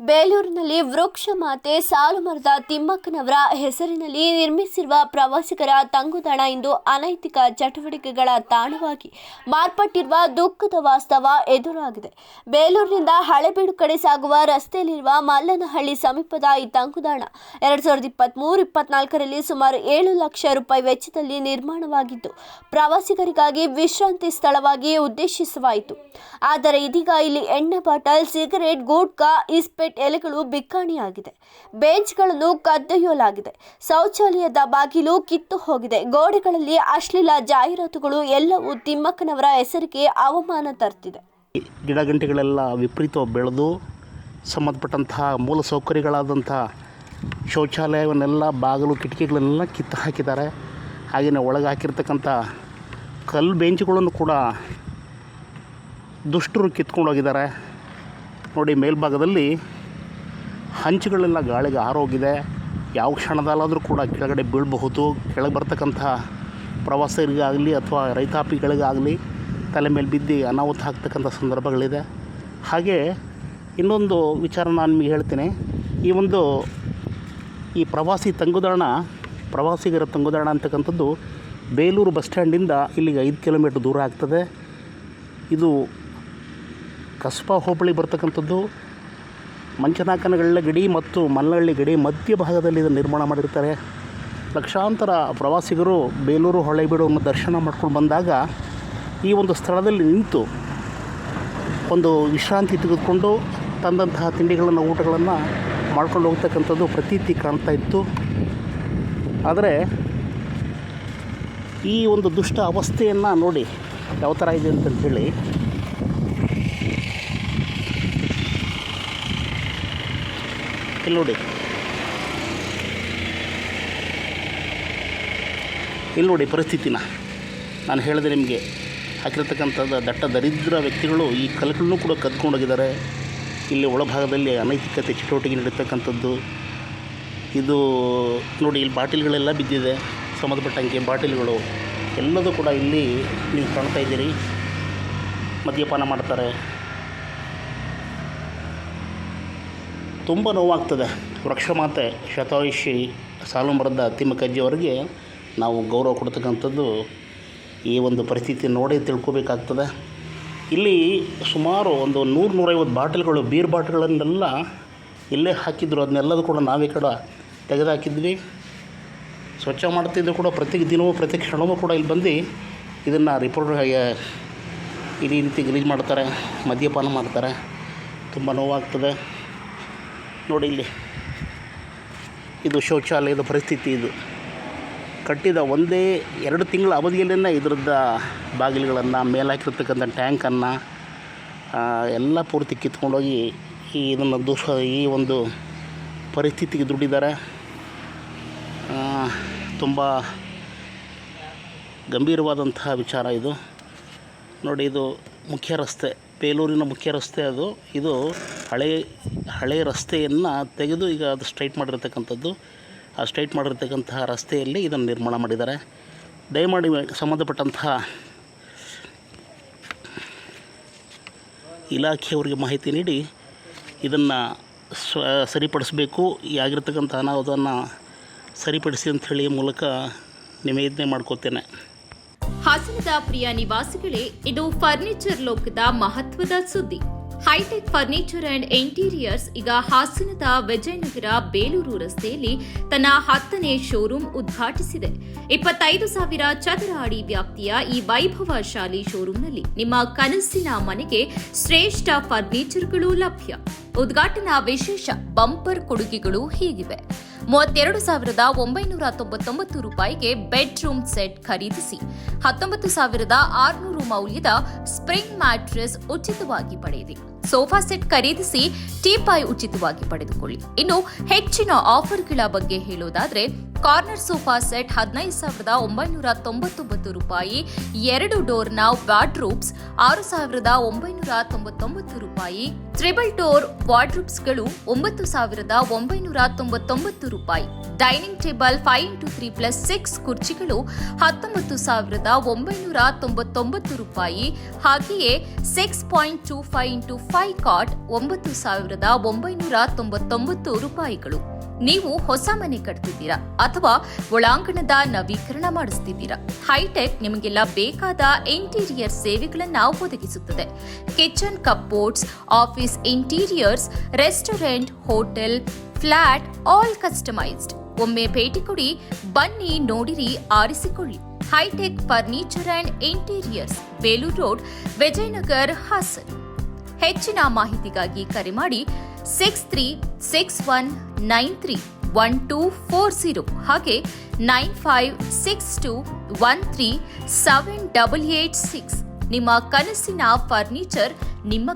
ಬೇಲೂರಿನಲ್ಲಿ ವೃಕ್ಷ ಮಾತೆ ಸಾಲುಮರದ ತಿಮ್ಮಕ್ಕನವರ ಹೆಸರಿನಲ್ಲಿ ನಿರ್ಮಿಸಿರುವ ಪ್ರವಾಸಿಗರ ತಂಗುದಾಣ ಇಂದು ಅನೈತಿಕ ಚಟುವಟಿಕೆಗಳ ತಾಣವಾಗಿ ಮಾರ್ಪಟ್ಟಿರುವ ದುಃಖದ ವಾಸ್ತವ ಎದುರಾಗಿದೆ. ಬೇಲೂರಿನಿಂದ ಹಳೆಬೀಡು ಕಡೆ ಸಾಗುವ ರಸ್ತೆಯಲ್ಲಿರುವ ಮಲ್ಲನಹಳ್ಳಿ ಸಮೀಪದ ಈ ತಂಗುದಾಣ ಎರಡ್ ಸಾವಿರದ ಇಪ್ಪತ್ಮೂರು ಇಪ್ಪತ್ನಾಲ್ಕರಲ್ಲಿ ಸುಮಾರು ಏಳು ಲಕ್ಷ ರೂಪಾಯಿ ವೆಚ್ಚದಲ್ಲಿ ನಿರ್ಮಾಣವಾಗಿದ್ದು, ಪ್ರವಾಸಿಗರಿಗಾಗಿ ವಿಶ್ರಾಂತಿ ಸ್ಥಳವಾಗಿ ಉದ್ದೇಶಿಸಲಾಯಿತು. ಆದರೆ ಇದೀಗ ಇಲ್ಲಿ ಎಣ್ಣೆ ಬಾಟಲ್, ಸಿಗರೇಟ್, ಗೂಟ್ಕಾ ಇಸ್ಪೆಟ್ ಎಲೆಗಳು ಬಿಕ್ಕಾಣಿಯಾಗಿದೆ. ಬೆಂಚ್ಗಳನ್ನು ಕದ್ದೊಯ್ಯಲಾಗಿದೆ. ಶೌಚಾಲಯದ ಬಾಗಿಲು ಕಿತ್ತು ಹೋಗಿದೆ. ಗೋಡೆಗಳಲ್ಲಿ ಅಶ್ಲೀಲ ಜಾಹೀರಾತುಗಳು ಎಲ್ಲವೂ ತಿಮ್ಮಕ್ಕನವರ ಹೆಸರಿಗೆ ಅವಮಾನ ತರ್ತಿದೆ. ಗಿಡ ಗಂಟೆಗಳೆಲ್ಲ ವಿಪರೀತವಾಗಿ ಬೆಳೆದು ಸಂಬಂಧಪಟ್ಟಂತಹ ಮೂಲ ಸೌಕರ್ಯಗಳಾದಂತಹ ಶೌಚಾಲಯವನ್ನೆಲ್ಲ ಬಾಗಿಲು ಕಿಟಕಿಗಳನ್ನೆಲ್ಲ ಕಿತ್ತು ಹಾಕಿದ್ದಾರೆ. ಹಾಗೆಯೇ ಒಳಗೆ ಹಾಕಿರ್ತಕ್ಕಂಥ ಕಲ್ಲು ಬೆಂಚುಗಳನ್ನು ಕೂಡ ದುಷ್ಟರು ಕಿತ್ಕೊಂಡೋಗಿದ್ದಾರೆ ನೋಡಿ ಮೇಲ್ಭಾಗದಲ್ಲಿ ಹಂಚುಗಳೆಲ್ಲ ಗಾಳಿಗೆ ಆರೋಗಿದೆ. ಯಾವ ಕ್ಷಣದಲ್ಲಾದರೂ ಕೂಡ ಕೆಳಗಡೆ ಬೀಳಬಹುದು. ಕೆಳಗೆ ಬರ್ತಕ್ಕಂಥ ಪ್ರವಾಸಿಗರಿಗಾಗಲಿ ಅಥವಾ ರೈತಾಪಿಗಳಿಗಾಗಲಿ ತಲೆ ಮೇಲೆ ಬಿದ್ದು ಅನಾಹುತ ಆಗ್ತಕ್ಕಂಥ ಸಂದರ್ಭಗಳಿದೆ. ಹಾಗೆ ಇನ್ನೊಂದು ವಿಚಾರ ನಾನು ನಿಮಗೆ ಹೇಳ್ತೀನಿ. ಈ ಒಂದು ಈ ಪ್ರವಾಸಿ ತಂಗುದಾಣ, ಪ್ರವಾಸಿಗರ ತಂಗುದಾಣ ಅಂತಕ್ಕಂಥದ್ದು ಬೇಲೂರು ಬಸ್ ಸ್ಟ್ಯಾಂಡಿಂದ ಇಲ್ಲಿಗೆ ಐದು ಕಿಲೋಮೀಟ್ರ್ ದೂರ ಆಗ್ತದೆ. ಇದು ಕಸ್ಬಾ ಹೋಬಳಿ ಬರ್ತಕ್ಕಂಥದ್ದು. ಮಂಚನಾಕನಗಳ್ಳ ಗಡಿ ಮತ್ತು ಮಲ್ಲಹಳ್ಳಿ ಗಡಿ ಮಧ್ಯಭಾಗದಲ್ಲಿ ಇದನ್ನು ನಿರ್ಮಾಣ ಮಾಡಿರ್ತಾರೆ. ಲಕ್ಷಾಂತರ ಪ್ರವಾಸಿಗರು ಬೇಲೂರು ಹೊಳೆಬೀಡನ್ನು ದರ್ಶನ ಮಾಡ್ಕೊಂಡು ಬಂದಾಗ ಈ ಒಂದು ಸ್ಥಳದಲ್ಲಿ ನಿಂತು ಒಂದು ವಿಶ್ರಾಂತಿ ತೆಗೆದುಕೊಂಡು ತಂದಂತಹ ತಿಂಡಿಗಳನ್ನು, ಊಟಗಳನ್ನು ಮಾಡ್ಕೊಂಡು ಹೋಗ್ತಕ್ಕಂಥದ್ದು ಪ್ರತೀತಿ ಕಾಣ್ತಾ ಇತ್ತು. ಆದರೆ ಈ ಒಂದು ದುಷ್ಟ ಅವಸ್ಥೆಯನ್ನು ನೋಡಿ ಯಾವ ಥರ ಇದೆ ಅಂತಂಥೇಳಿ ಇಲ್ಲಿ ನೋಡಿ. ಇಲ್ಲಿ ನೋಡಿ ಪರಿಸ್ಥಿತಿನ. ನಾನು ಹೇಳಿದೆ ನಿಮಗೆ, ಹಾಕಿರ್ತಕ್ಕಂಥದ್ದು ದಟ್ಟ ದರಿದ್ರ ವ್ಯಕ್ತಿಗಳು ಈ ಕಲ್ಗಳನ್ನೂ ಕೂಡ ಕದ್ಕೊಂಡೋಗಿದ್ದಾರೆ ಇಲ್ಲಿ ಒಳಭಾಗದಲ್ಲಿ ಅನೈತಿಕತೆ ಚಟುವಟಿಕೆ ನಡೀತಕ್ಕಂಥದ್ದು. ಇದು ನೋಡಿ, ಇಲ್ಲಿ ಬಾಟಿಲ್ಗಳೆಲ್ಲ ಬಿದ್ದಿದೆ. ಸಂಬಂಧಪಟ್ಟಂಗೆ ಬಾಟಿಲ್ಗಳು. ಎಲ್ಲದೂ ಕೂಡ ಇಲ್ಲಿ ನೀವು ಕಾಣ್ತಾ ಇದ್ದೀರಿ. ಮದ್ಯಪಾನ ಮಾಡ್ತಾರೆ. ತುಂಬ ನೋವಾಗ್ತದೆ. ವೃಕ್ಷಮಾತೆ ಶತಾಯುಷಿ ಸಾಲು ಮರದ ತಿಮ್ಮಕ್ಕಜ್ಜಿಯವರಿಗೆ ನಾವು ಗೌರವ ಕೊಡ್ತಕ್ಕಂಥದ್ದು ಈ ಒಂದು ಪರಿಸ್ಥಿತಿ ನೋಡಿ ತಿಳ್ಕೊಬೇಕಾಗ್ತದೆ. ಇಲ್ಲಿ ಸುಮಾರು ಒಂದು ನೂರು ನೂರೈವತ್ತು ಬಾಟಲ್ಗಳು, ಬೀರ್ ಬಾಟಲ್ಗಳನ್ನೆಲ್ಲ ಇಲ್ಲೇ ಹಾಕಿದ್ರು. ಅದನ್ನೆಲ್ಲದೂ ಕೂಡ ನಾವೇ ಕೂಡ ತೆಗೆದುಹಾಕಿದ್ವಿ ಸ್ವಚ್ಛ ಮಾಡ್ತಿದ್ದು ಕೂಡ ಪ್ರತಿ ದಿನವೂ, ಪ್ರತಿ ಕ್ಷಣವೂ ಕೂಡ ಇಲ್ಲಿ ಬಂದು ಇದನ್ನು ರಿಪೋರ್ಟ್ ಈ ರೀತಿ ಗಲೀಜ್ ಮಾಡ್ತಾರೆ, ಮದ್ಯಪಾನ ಮಾಡ್ತಾರೆ. ತುಂಬ ನೋವಾಗ್ತದೆ. ನೋಡಿ ಇಲ್ಲಿ. ಇದು ಶೌಚಾಲಯದ ಪರಿಸ್ಥಿತಿ ಇದು. ಕಟ್ಟಿದ ಒಂದೇ ಎರಡು ತಿಂಗಳ ಅವಧಿಯಲ್ಲೇ ಇದರದ್ದ ಬಾಗಿಲುಗಳನ್ನು, ಮೇಲಾಕಿರ್ತಕ್ಕಂಥ ಟ್ಯಾಂಕನ್ನು ಎಲ್ಲ ಪೂರ್ತಿ ಕಿತ್ಕೊಂಡೋಗಿ ಈ ಇದನ್ನು ದುಷ, ಈ ಒಂದು ಪರಿಸ್ಥಿತಿಗೆ ದುಡ್ಡಿದ್ದಾರೆ. ತುಂಬ ಗಂಭೀರವಾದಂತಹ ವಿಚಾರ ಇದು. ನೋಡಿ ಇದು ಮುಖ್ಯ ರಸ್ತೆ. ಬೇಲೂರಿನ ಮುಖ್ಯ ರಸ್ತೆ ಅದು. ಇದು ಹಳೆ ಹಳೆ ರಸ್ತೆಯನ್ನು ತೆಗೆದು ಈಗ ಅದು ಸ್ಟ್ರೈಟ್ ಮಾಡಿರ್ತಕ್ಕಂಥದ್ದು. ಆ ಸ್ಟ್ರೈಟ್ ಮಾಡಿರ್ತಕ್ಕಂತಹ ರಸ್ತೆಯಲ್ಲಿ ಇದನ್ನು ನಿರ್ಮಾಣ ಮಾಡಿದ್ದಾರೆ. ದಯಮಾಡಿ ಸಂಬಂಧಪಟ್ಟಂತಹ ಇಲಾಖೆಯವರಿಗೆ ಮಾಹಿತಿ ನೀಡಿ, ಇದನ್ನು ಸ್ವ, ಸರಿಪಡಿಸಬೇಕು. ಆಗಿರ್ತಕ್ಕಂಥ ಅನಾಹುತವನ್ನು ಸರಿಪಡಿಸಿ ಅಂಥೇಳಿ ಮೂಲಕ ನಿವೇದನೆ ಮಾಡ್ಕೋತೇನೆ. ಹಾಸನದ ಪ್ರಿಯ ನಿವಾಸಿಗಳೇ, ಇದು ಫರ್ನಿಚರ್ ಲೋಕದ ಮಹತ್ವದ ಸುದ್ದಿ. ಹೈಟೆಕ್ ಫರ್ನಿಚರ್ ಅಂಡ್ ಇಂಟೀರಿಯರ್ಸ್ ಈಗ ಹಾಸನದ ವಿಜಯನಗರ ಬೇಲೂರು ರಸ್ತೆಯಲ್ಲಿ ತನ್ನ ಹತ್ತನೇ ಶೋರೂಮ್ ಉದ್ಘಾಟಿಸಿದೆ. ಇಪ್ಪತ್ತೈದು ಸಾವಿರ ಚದರ ಅಡಿ ವ್ಯಾಪ್ತಿಯ ಈ ವೈಭವಶಾಲಿ ಶೋರೂಂನಲ್ಲಿ ನಿಮ್ಮ ಕನಸಿನ ಮನೆಗೆ ಶ್ರೇಷ್ಠ ಫರ್ನಿಚರ್ಗಳು ಲಭ್ಯ. ಉದ್ಘಾಟನಾ ವಿಶೇಷ ಬಂಪರ್ ಕೊಡುಗೆಗಳು ಹೀಗಿವೆ. ಮೂವತ್ತೆರಡು ಸಾವಿರದ ಒಂಬೈನೂರ ತೊಂಬತ್ತೊಂಬತ್ತು ರೂಪಾಯಿಗೆ ಬೆಡ್ರೂಮ್ ಸೆಟ್ ಖರೀದಿಸಿ, ಹತ್ತೊಂಬತ್ತು ಸಾವಿರದ ಆರುನೂರು ಮೌಲ್ಯದ ಸ್ಪ್ರಿಂಗ್ ಮ್ಯಾಟ್ರೆಸ್ ಉಚಿತವಾಗಿ ಪಡೆಯಿರಿ. ಸೋಫಾ ಸೆಟ್ ಖರೀದಿಸಿ ಟೀಪಾಯ್ ಉಚಿತವಾಗಿ ಪಡೆದುಕೊಳ್ಳಿ. ಇನ್ನು ಹೆಚ್ಚಿನ ಆಫರ್ಗಳ ಬಗ್ಗೆ ಹೇಳೋದಾದ್ರೆ, ಕಾರ್ನರ್ ಸೋಫಾ ಸೆಟ್ ಹದಿನೈದು ಸಾವಿರದ ಒಂಬೈನೂರ ತೊಂಬತ್ತೊಂಬತ್ತು ರೂಪಾಯಿ, ಎರಡು ಡೋರ್ನ ವಾರ್ಡ್ರೂಬ್ಸ್ ಆರು ಸಾವಿರದ ಒಂಬೈನೂರ ತೊಂಬತ್ತೊಂಬತ್ತು ರೂಪಾಯಿ, ತ್ರಿಬಲ್ ಡೋರ್ ವಾರ್ಡ್ರೂಬ್ಸ್ಗಳು ಒಂಬತ್ತು ಸಾವಿರದ ಒಂಬೈನೂರ ತೊಂಬತ್ತೊಂಬತ್ತು ರೂಪಾಯಿ. Dining table five into three plus six ಕುರ್ಚಿಗಳು ಹತ್ತೊಂಬತ್ತು ಸಾವಿರದ ಒಂಬೈನೂರ ತೊಂಬತ್ತೊಂಬತ್ತು ರೂಪಾಯಿ. ಹಾಗೆಯೇ six point two five into five cot ಒಂಬತ್ತು ಸಾವಿರದ ಒಂಬೈನೂರ ತೊಂಬತ್ತೊಂಬತ್ತು ರೂಪಾಯಿಗಳು. ನೀವು ಹೊಸ ಮನೆ ಕಟ್ತಿದ್ದೀರಾ ಅಥವಾ ಒಳಾಂಗಣದ ನವೀಕರಣ ಮಾಡಿಸ್ತಿದ್ದೀರಾ? ಹೈಟೆಕ್ ನಿಮಗೆಲ್ಲ ಬೇಕಾದ ಇಂಟೀರಿಯರ್ ಸೇವೆಗಳನ್ನು ಒದಗಿಸುತ್ತದೆ. Kitchen cupboards office interiors, restaurant, hotel, flat, all customized. ಒಮ್ಮೆ ಭೇಟಿ ಕೊಡಿ. ಬನ್ನಿ ನೋಡಿರಿ, ಆರಿಸಿಕೊಳ್ಳಿ. Hitech furniture and interiors, Belur road, Vijayanagar, Hassan. ಹೆಚ್ಚಿನ ಮಾಹಿತಿಗಾಗಿ ಕರೆ ಮಾಡಿ six three six one nine three one two four zero ಹಾಗೆ nine five six two one three seven double eight six ನಿಮ್ಮ ಕನಸಿನ ಫರ್ನಿಚರ್ ನಿಮ್ಮ